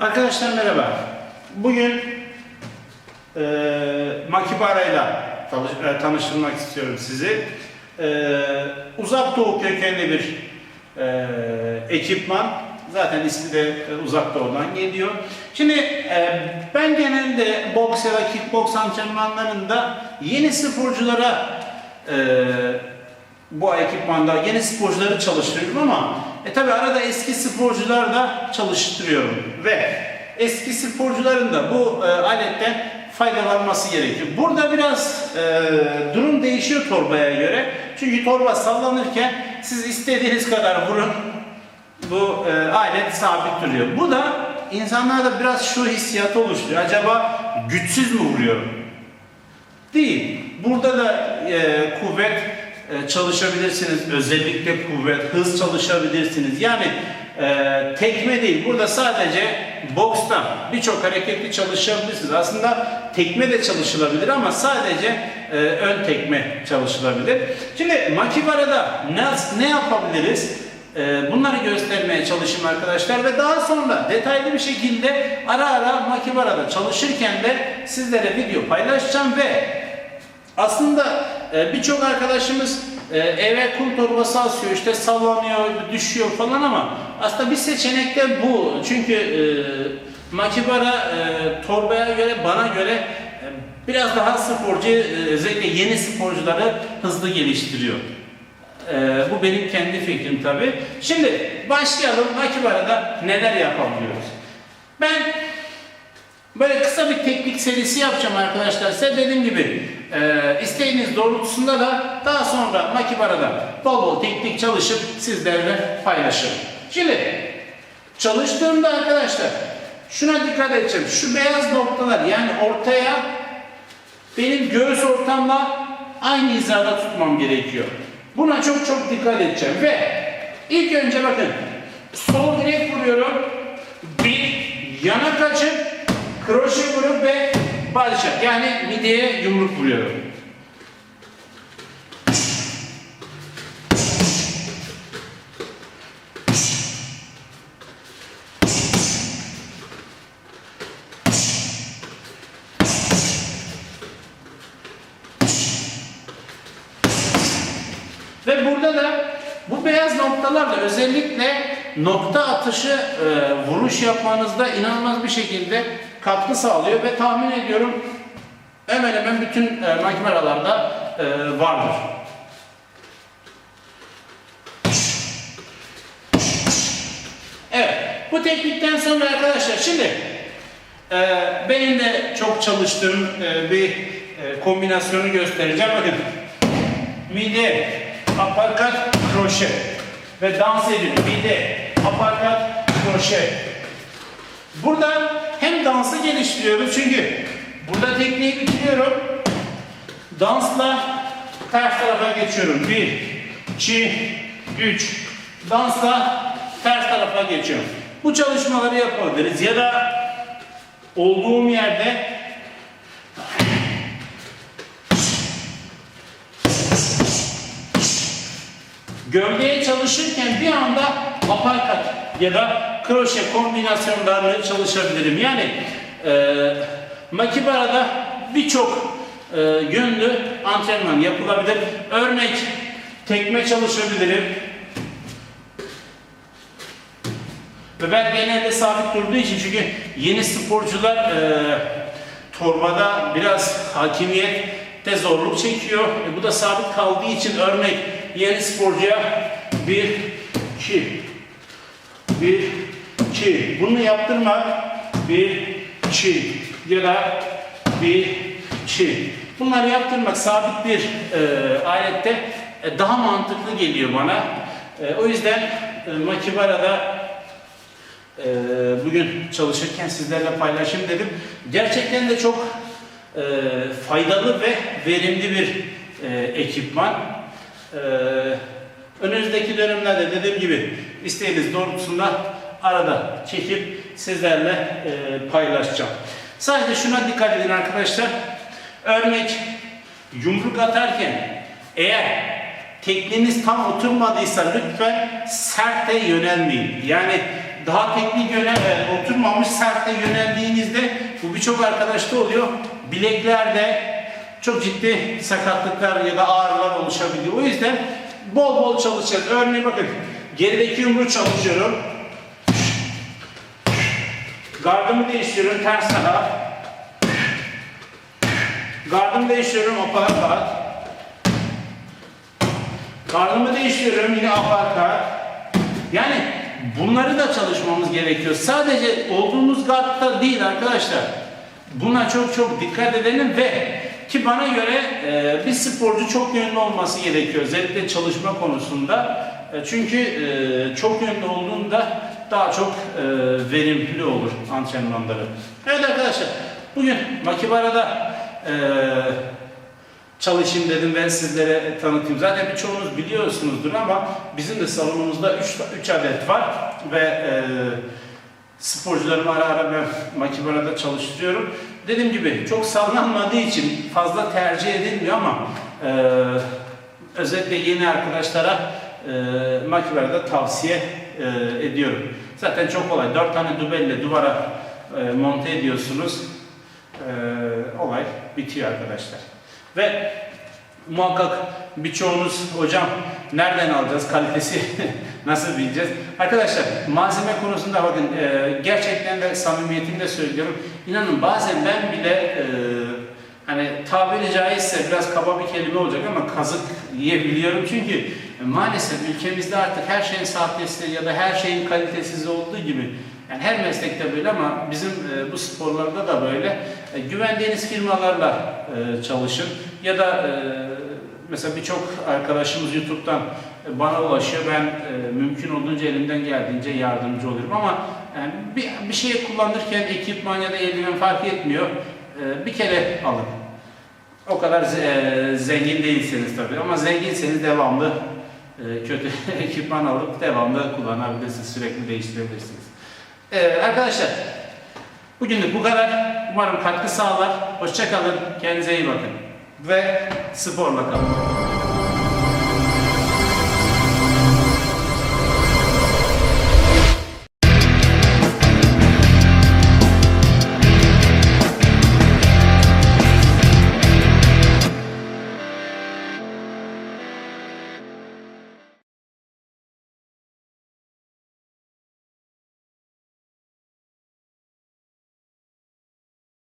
Arkadaşlar merhaba. Bugün e, Makibara'yla tanış- e, tanıştırmak istiyorum sizi. E, uzak Doğu kökenli bir e, ekipman. Zaten ismi de Uzak Doğu'dan geliyor. Şimdi e, ben genelde boks ya da kickboks antrenmanlarında yeni sporculara e, bu ekipmanda yeni sporcuları çalıştırıyorum ama e tabi arada eski sporcular da çalıştırıyorum ve eski sporcuların da bu e, aletten faydalanması gerekiyor. Burada biraz e, durum değişiyor torbaya göre. Çünkü torba sallanırken siz istediğiniz kadar vurun bu e, alet sabit duruyor. Bu da insanlarda biraz şu hissiyatı oluşturuyor. Acaba güçsüz mü vuruyorum? Değil. Burada da e, kuvvet çalışabilirsiniz. Özellikle kuvvet, hız çalışabilirsiniz. Yani e, tekme değil. Burada sadece boksta birçok hareketli çalışabilirsiniz. Aslında tekme de çalışılabilir ama sadece e, ön tekme çalışılabilir. Şimdi makibarada ne, ne yapabiliriz? E, Bunları göstermeye çalışayım arkadaşlar ve daha sonra detaylı bir şekilde ara ara makibarada çalışırken de sizlere video paylaşacağım ve aslında e, birçok arkadaşımız e, eve kum torbası asıyor, işte sallanıyor, düşüyor falan ama aslında bir seçenek de bu. Çünkü e, makibara e, torbaya göre, bana göre e, biraz daha sporcu, özellikle yeni sporcuları hızlı geliştiriyor. Bu benim kendi fikrim tabi. Şimdi başlayalım makibarada neler yapabiliyoruz. Ben Böyle kısa bir teknik serisi yapacağım arkadaşlar. Size dediğim gibi e, isteğiniz doğrultusunda da daha sonra Makibara'da bol bol teknik çalışıp sizlerle paylaşırım. Şimdi çalıştığımda arkadaşlar şuna dikkat edeceğim. Şu beyaz noktalar yani ortaya benim göğüs ortamla aynı hizada tutmam gerekiyor. Buna çok çok dikkat edeceğim ve ilk önce bakın sol direk vuruyorum. Bir yana kaçıp kroşe yani mideye yumruk vuruyorum. Ve burada da bu beyaz noktalarla özellikle nokta atışı e, vuruş yapmanızda inanılmaz bir şekilde katkı sağlıyor ve tahmin ediyorum hemen hemen bütün e, makinalarda e, vardır. Evet, bu teknikten sonra arkadaşlar şimdi e, benim de çok çalıştığım e, bir e, kombinasyonu göstereceğim. Bakın mide, aparkat, kroşe ve dans ediyorum. Mide, aparkat, kroşe. Burada hem dansı geliştiriyoruz çünkü burada tekniği bitiriyorum. Dansla ters tarafa geçiyorum. Bir, iki, üç. Dansla ters tarafa geçiyorum. Bu çalışmaları yapabiliriz ya da olduğum yerde Gövdeye çalışırken bir anda aparkat ya da kroşe kombinasyonlarını çalışabilirim. Yani e, makibarada birçok e, yönlü antrenman yapılabilir. Örnek tekme çalışabilirim. Ve ben genelde sabit durduğu için çünkü yeni sporcular e, torbada biraz hakimiyette zorluk çekiyor. E, bu da sabit kaldığı için örnek yeni sporcuya bir, iki, bir, iki. Bunu yaptırmak bir, iki ya da bir, iki. Bunları yaptırmak sabit bir e, alette e, daha mantıklı geliyor bana. E, o yüzden e, Makibara'da ee, bugün çalışırken sizlerle paylaşayım dedim. Gerçekten de çok e, faydalı ve verimli bir e, ekipman. E, önümüzdeki dönemlerde dediğim gibi isteğiniz doğrultusunda arada çekip sizlerle e, paylaşacağım. Sadece şuna dikkat edin arkadaşlar. Örnek yumruk atarken eğer tekniğiniz tam oturmadıysa lütfen serte yönelmeyin. Yani daha teknik yöne oturmamış sertte yöneldiğinizde bu birçok arkadaşta oluyor. Bileklerde çok ciddi sakatlıklar ya da ağrılar oluşabiliyor. O yüzden bol bol çalışacağız. Örneğin bakın gerideki yumruğu çalışıyorum. Gardımı değiştiriyorum ters taraf. Gardımı değiştiriyorum aparkat. Gardımı değiştiriyorum yine aparkat. Yani bunları da çalışmamız gerekiyor. Sadece olduğumuz gardta değil arkadaşlar. Buna çok çok dikkat edelim ve ki bana göre e, bir sporcu çok yönlü olması gerekiyor. Özellikle çalışma konusunda. E, çünkü e, çok yönlü olduğunda daha çok e, verimli olur antrenmanları. Evet arkadaşlar bugün Makibara'da e, çalışayım dedim ben sizlere tanıtayım. Zaten birçoğunuz biliyorsunuzdur ama bizim de salonumuzda 3 adet var ve e, sporcularımı ara ara ben Makibara'da çalıştırıyorum. Dediğim gibi çok sallanmadığı için fazla tercih edilmiyor ama e, özellikle yeni arkadaşlara e, Makibara'da tavsiye e, ediyorum. Zaten çok kolay. 4 tane dubelle duvara e, monte ediyorsunuz. E, olay bitiyor arkadaşlar. Ve muhakkak birçoğunuz hocam nereden alacağız kalitesi nasıl bileceğiz? Arkadaşlar malzeme konusunda bakın e, gerçekten de samimiyetimle söylüyorum. İnanın bazen ben bile e, hani tabiri caizse biraz kaba bir kelime olacak ama kazık yiyebiliyorum çünkü maalesef ülkemizde artık her şeyin sahtesi ya da her şeyin kalitesiz olduğu gibi yani her meslekte böyle ama bizim e, bu sporlarda da böyle. E, güvendiğiniz firmalarla e, çalışın ya da e, mesela birçok arkadaşımız YouTube'dan e, bana ulaşıyor. Ben e, mümkün olduğunca elimden geldiğince yardımcı oluyorum ama yani bir, bir şey kullanırken ekipman ya da eldiven fark etmiyor. E, bir kere alın. O kadar ze- e, zengin değilseniz tabii ama zenginseniz devamlı e, kötü ekipman alıp devamlı kullanabilirsiniz, sürekli değiştirebilirsiniz. Ee, arkadaşlar bugünlük bu kadar. Umarım katkı sağlar. Hoşçakalın. Kendinize iyi bakın. Ve sporla kalın.